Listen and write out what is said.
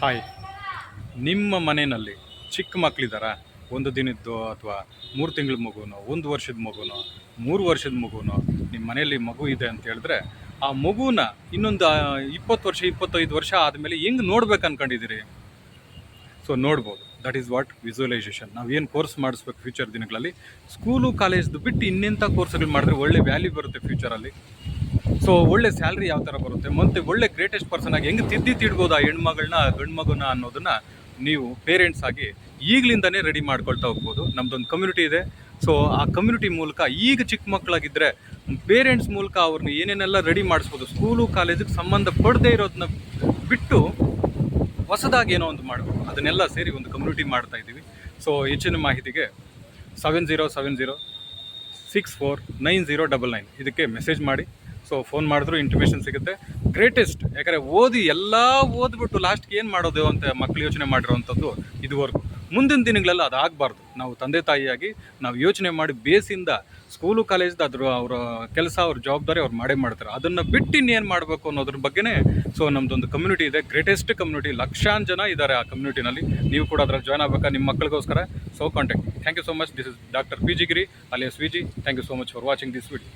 Hi. ನಿಮ್ಮ ಮನೆಯಲ್ಲಿ ಚಿಕ್ಕ ಮಕ್ಕಳಿದ್ದಾರಾ ಒಂದು ದಿನದ್ದು ಅಥವಾ ಮೂರು ತಿಂಗಳ ಮಗುನೋ, ಒಂದು ವರ್ಷದ ಮಗುನೋ, ಮೂರು ವರ್ಷದ ಮಗುನೋ ನಿಮ್ಮ ಮನೆಯಲ್ಲಿ ಮಗು ಇದೆ ಅಂತ ಹೇಳಿದ್ರೆ, ಆ ಮಗುನ ಇನ್ನೊಂದು ಇಪ್ಪತ್ತು ವರ್ಷ, ಇಪ್ಪತ್ತೈದು ವರ್ಷ ಆದಮೇಲೆ ಹೆಂಗೆ ನೋಡ್ಬೇಕು ಅನ್ಕೊಂಡಿದ್ದೀರಿ ಸೊ ನೋಡ್ಬೋದು. ದಟ್ ಈಸ್ ವಾಟ್ ವಿಜುವಲೈಸೇಷನ್ ಏನು ಕೋರ್ಸ್ ಮಾಡಿಸ್ಬೇಕು ಫ್ಯೂಚರ್ ದಿನಗಳಲ್ಲಿ? ಸ್ಕೂಲು ಕಾಲೇಜ್ದು ಬಿಟ್ಟು ಇನ್ನೆಂಥ ಕೋರ್ಸ್ಗಳು ಮಾಡಿದ್ರೆ ಒಳ್ಳೆ ವ್ಯಾಲ್ಯೂ ಬರುತ್ತೆ ಫ್ಯೂಚರಲ್ಲಿ ಸೊ ಒಳ್ಳೆ ಸ್ಯಾಲ್ರಿ ಯಾವ ಥರ ಬರುತ್ತೆ? ಮತ್ತು ಒಳ್ಳೆ ಗ್ರೇಟೆಸ್ಟ್ ಪರ್ಸನ್ ಆಗಿ ಹೆಂಗೆ ತಿದ್ದಿ ತಿಡ್ಬೋದು ಆ ಹೆಣ್ಮಗಳನ್ನ ಗಂಡು ಮಗುನ ಅನ್ನೋದನ್ನ ನೀವು ಪೇರೆಂಟ್ಸ್ ಆಗಿ ಈಗಲಿಂದನೇ ರೆಡಿ ಮಾಡ್ಕೊಳ್ತಾ ಹೋಗ್ಬೋದು. ನಮ್ದೊಂದು ಕಮ್ಯುನಿಟಿ ಇದೆ. ಸೊ ಆ ಕಮ್ಯುನಿಟಿ ಮೂಲಕ ಈಗ ಚಿಕ್ಕ ಮಕ್ಕಳಾಗಿದ್ದರೆ ಪೇರೆಂಟ್ಸ್ ಮೂಲಕ ಅವ್ರನ್ನ ಏನೇನೆಲ್ಲ ರೆಡಿ ಮಾಡಿಸ್ಬೋದು ಸ್ಕೂಲು ಕಾಲೇಜಿಗೆ ಸಂಬಂಧ ಪಡದೇ ಇರೋದನ್ನ ಬಿಟ್ಟು ಹೊಸದಾಗಿ ಏನೋ ಒಂದು ಮಾಡಬೇಕು ಅದನ್ನೆಲ್ಲ ಸೇರಿ ಒಂದು ಕಮ್ಯುನಿಟಿ ಮಾಡ್ತಾ ಇದ್ದೀವಿ. ಸೊ ಹೆಚ್ಚಿನ ಮಾಹಿತಿಗೆ seven zero seven zero six four nine zero double nine ಇದಕ್ಕೆ ಮೆಸೇಜ್ ಮಾಡಿ. ಸೊ ಫೋನ್ ಮಾಡಿದ್ರು ಇಂಟಿಮೇಷನ್ ಸಿಗುತ್ತೆ. ಗ್ರೇಟೆಸ್ಟ್ ಯಾಕಂದರೆ ಓದಿ ಎಲ್ಲ ಓದ್ಬಿಟ್ಟು ಲಾಸ್ಟ್ಗೆ ಏನು ಮಾಡೋದು ಅಂತ ಮಕ್ಕಳು ಯೋಚನೆ ಮಾಡಿರೋವಂಥದ್ದು ಇದುವರೆಗೂ. ಮುಂದಿನ ದಿನಗಳೆಲ್ಲ ಅದು ಆಗಬಾರ್ದು. ನಾವು ತಂದೆ ತಾಯಿಯಾಗಿ ನಾವು ಯೋಚನೆ ಮಾಡಿ ಬೇಸಿಂದ ಸ್ಕೂಲು ಕಾಲೇಜ್ದು ಅದ್ರ ಅವರ ಕೆಲಸ, ಅವ್ರ ಜವಾಬ್ದಾರಿ ಅವ್ರು ಮಾಡೇ ಮಾಡ್ತಾರೆ. ಅದನ್ನು ಬಿಟ್ಟು ಇನ್ನೇನು ಮಾಡಬೇಕು ಅನ್ನೋದ್ರ ಬಗ್ಗೆನೇ ಸೊ ನಮ್ಮದೊಂದು ಕಮ್ಯುನಿಟಿ ಇದೆ. ಗ್ರೇಟೆಸ್ಟ್ ಕಮ್ಯುನಿಟಿ ಲಕ್ಷಾನ್ ಜನ ಇದ್ದಾರೆ ಆ ಕಮ್ಯುನಿಟಿನಲ್ಲಿ ನೀವು ಕೂಡ ಅದ್ರಲ್ಲಿ ಜಾಯ್ನ್ ಆಗಬೇಕಾ ನಿಮ್ಮ ಮಕ್ಕಳಿಗೋಸ್ಕರ so contact thank you so much this is doctor P G Giri alias V G thank you so much for watching this video